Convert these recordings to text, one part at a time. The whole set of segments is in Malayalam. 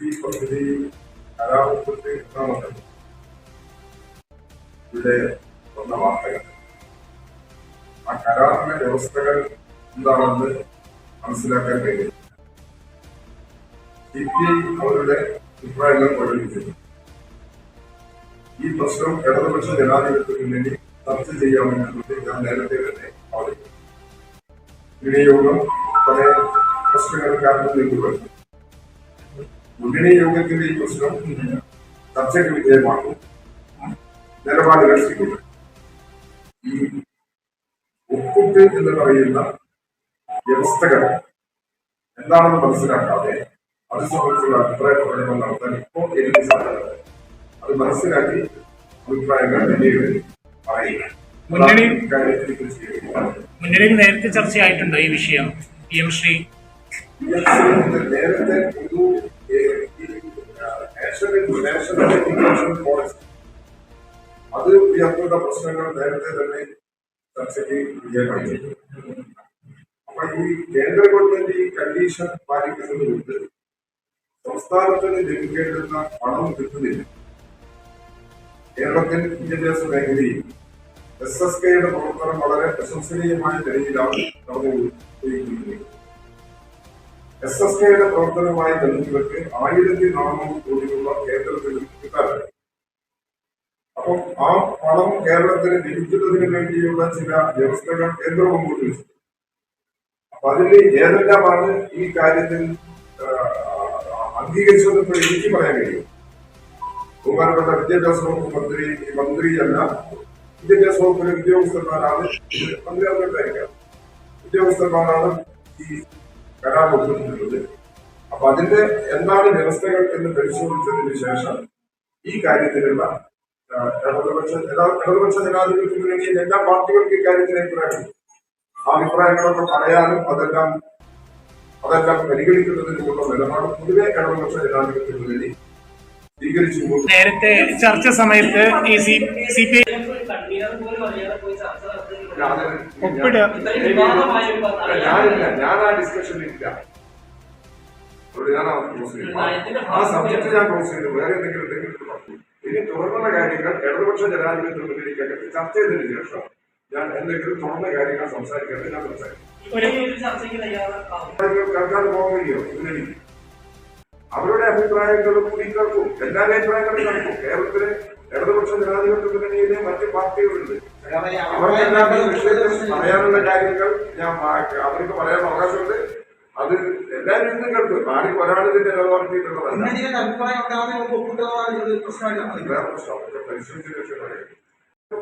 ഈ പദ്ധതി കലാപത്തിൽ എത്താമല്ലോ ഇവിടെ വന്ന വാർത്തകൾ ആ കരാറിന്റെ വ്യവസ്ഥകൾ എന്താണെന്ന് മനസ്സിലാക്കാൻ കഴിയും സി പി ഐ അവരുടെ അഭിപ്രായങ്ങൾ പ്രകടിപ്പിക്കുന്നു ഈ പ്രശ്നം ഇടതുപക്ഷ ജനാധിപത്യ മുന്നണി ചർച്ച ചെയ്യാമെന്നുള്ളത് ഞാൻ നേരത്തെ തന്നെ ആവശ്യം ഇടയോഗം പല പ്രശ്നങ്ങൾ കാരണം നീക്കുവാൻ മുന്നണി യോഗത്തിന്റെ ഈ പ്രശ്നം ചർച്ചയ്ക്ക് വിധേയമാക്കും നിലപാടുകൾ സ്വീകരിക്കും ഈ ഒക്കുട്ട് എന്ന് പറയുന്ന വ്യവസ്ഥകൾ എന്താണെന്ന് മനസ്സിലാക്കാതെ അത് സംബന്ധിച്ചുള്ള അഭിപ്രായ പ്രകടനം നടത്താൻ ഇപ്പോൾ എനിക്ക് സാധ്യത അത് മനസ്സിലാക്കി അഭിപ്രായങ്ങൾ പിന്നീട് പറയുക മുന്നണി-. മുന്നണിയിൽ നേരത്തെ ചർച്ചയായിട്ടുണ്ടോ ഈ വിഷയം? പി എം ശ്രീ നേരത്തെ ഒരു നാഷണൽ നാഷണൽ എഡ്യൂക്കേഷൻ പോളിസി അത് ഉയർത്തുന്ന പ്രശ്നങ്ങൾ നേരത്തെ തന്നെ ചർച്ചയ്ക്ക് വിജയമായി അപ്പൊ ഈ കേന്ദ്ര ഗവൺമെന്റ് ഈ കണ്ടീഷൻ പാലിക്കുന്നത് കൊണ്ട് സംസ്ഥാനത്തിന് ലഭിക്കേണ്ടുന്ന പണം കിട്ടുന്നില്ല. കേരളത്തിൽ വിദ്യാഭ്യാസ മേഖലയിൽ എസ് എസ് കെയുടെ പ്രവർത്തനം വളരെ പ്രശംസനീയമായ നിലയിലാണ് നടന്നുകൊണ്ടിരിക്കുന്നത്. എസ് എസ് കെയുടെ പ്രവർത്തനവുമായി ബന്ധപ്പെട്ട് ആയിരത്തി നാനൂറ് കോടി രൂപ കേന്ദ്രത്തിൽ കിട്ടാറുണ്ട് അപ്പം ആ പണം കേരളത്തിന് ലഭിക്കുന്നതിന് വേണ്ടിയുള്ള ചില വ്യവസ്ഥകൾ കേന്ദ്രം മുമ്പോട്ട് വെച്ചു. അപ്പൊ അതിൽ ഏതെല്ലാമാണ് ഈ കാര്യത്തിൽ അംഗീകരിച്ചതെന്ന് എനിക്ക് പറയാൻ കഴിയും. ബഹുമാനപ്പെട്ട വിദ്യാഭ്യാസ വകുപ്പ് മന്ത്രി മന്ത്രിയല്ല വിദ്യാഭ്യാസ വകുപ്പിലെ ഉദ്യോഗസ്ഥന്മാരാണ് മന്ത്രി അറിഞ്ഞിട്ടായിരിക്കാം ഉദ്യോഗസ്ഥന്മാരാണ് ഈ കരാർ ഒപ്പിട്ടിട്ടുള്ളത് അപ്പൊ അതിന്റെ എന്താണ് വ്യവസ്ഥകൾ എന്ന് പരിശോധിച്ചതിന് ശേഷം ഈ കാര്യത്തിലുള്ള ഇടതുപക്ഷ ഇടതുപക്ഷ ജനാധിപത്യത്തിന് മുന്നണിയിൽ എല്ലാ പാർട്ടികൾക്കും ഇക്കാര്യത്തിൽ അഭിപ്രായം അഭിപ്രായങ്ങളൊക്കെ പറയാനും അതെല്ലാം അതെല്ലാം പരിഗണിക്കുന്നതിനുള്ള നിലപാട് പൊതുവെ ഇടതുപക്ഷ ജനാധിപത്യത്തിന് കൊണ്ട് നേരത്തെ ചർച്ച സമയത്ത് ഈ സി സി പി ഐ ഞാൻ ആ ഞാൻ ആ ക്ലോസ് ചെയ്തു ആ സബ്ജക്ട് ഞാൻ ക്ലോസ് ചെയ്തു വേറെ എന്തെങ്കിലും ഉണ്ടെങ്കിൽ. ഇനി തുടർന്നുള്ള കാര്യങ്ങൾ ഇടതുപക്ഷ ജനാധിപത്യ മുന്നണിക്കകത്ത് ചർച്ച ചെയ്തതിനു ശേഷം ഞാൻ എന്തെങ്കിലും തുടർന്ന കാര്യങ്ങൾ സംസാരിക്കുന്നത് ഞാൻ സംസാരിക്കും പോകാൻ കഴിയോ മുന്നണി അവരുടെ അഭിപ്രായങ്ങളും കൂടി കേൾക്കും എല്ലാവരുടെ അഭിപ്രായങ്ങളും കേൾക്കും കേരളത്തിലെ ഇടതുപക്ഷ ജനാധിപത്യ മുന്നണിയിലെ മറ്റ് പാർട്ടികളുണ്ട്. അവർക്കെല്ലാം ഈ വിഷയത്തിൽ പറയാനുള്ള കാര്യങ്ങൾ ഞാൻ അവർക്ക് പറയാൻ അവകാശമുണ്ട്. അത് എല്ലാവരും ഇന്നും കേൾക്കും ആരും ഒരാളിതിന്റെ മുന്നണിയുടെ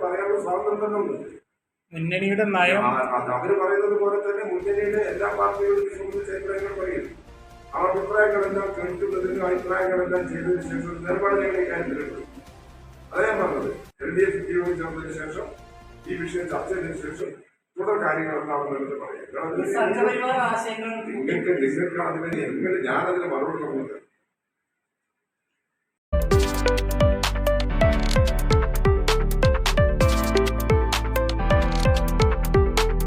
പറയാനുള്ള സ്വാതന്ത്ര്യം തന്നെ ഉണ്ട് മുന്നണിയുടെ നയം അവർ പറയുന്നത് പോലെ തന്നെ മുന്നണിയിലെ എല്ലാ പാർട്ടികളും സംബന്ധിച്ച അഭിപ്രായങ്ങൾ ആ അഭിപ്രായങ്ങളെല്ലാം കേൾക്കുന്നതിനും അഭിപ്രായങ്ങളെല്ലാം ചെയ്തതിനു ശേഷം ഒരു നിലപാട് ഞങ്ങൾ കാര്യത്തിലുണ്ട് അതേ ഞാൻ പറഞ്ഞത്. എൽ ഡി എഫ് യോഗം ചേർന്നതിന് ശേഷം ഈ വിഷയം ചർച്ച ചെയ്തതിനു ശേഷം തുടർ കാര്യങ്ങളെല്ലാം എന്താണെന്നുള്ളത് പറയാം. നിങ്ങൾക്ക് നിങ്ങൾക്ക് അതിന് നിങ്ങൾ ഞാനതിന് മറുപടി നോക്കുന്നത്